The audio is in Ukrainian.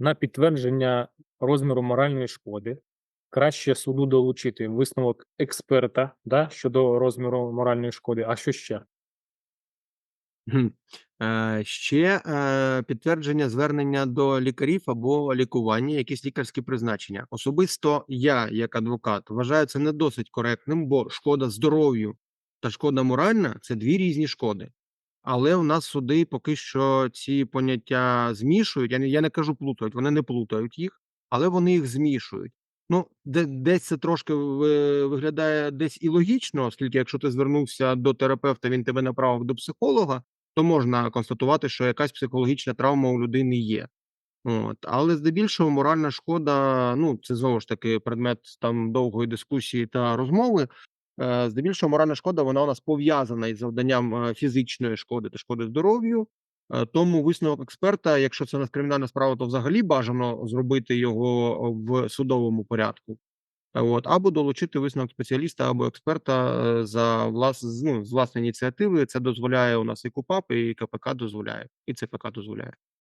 На підтвердження розміру моральної шкоди краще суду долучити висновок експерта, да, щодо розміру моральної шкоди. А що ще? Е, ще, е, підтвердження звернення до лікарів або лікування, якісь лікарські призначення. Особисто я, як адвокат, вважаю це не досить коректним, бо шкода здоров'ю та шкода моральна це дві різні шкоди. Але у нас суди поки що ці поняття змішують. Я не я не кажу плутають, вони не плутають їх, але вони їх змішують. Ну, де десь це трошки виглядає десь і логічно, оскільки якщо ти звернувся до терапевта, він тебе направив до психолога, то можна констатувати, що якась психологічна травма у людини є. От. Але здебільшого моральна шкода, ну, це знову ж таки предмет там довгої дискусії та розмови. Е, здебільшого моральна шкода, вона у нас пов'язана із завданням, е, фізичної шкоди та шкоди здоров'ю. Е, тому висновок експерта, якщо це у нас кримінальна справа, то взагалі бажано зробити його в судовому порядку. От, або долучити висновок спеціаліста або експерта, за влас ну, з власної ініціативи. Це дозволяє у нас і КУпАП, і КПК дозволяє, і ЦПК дозволяє.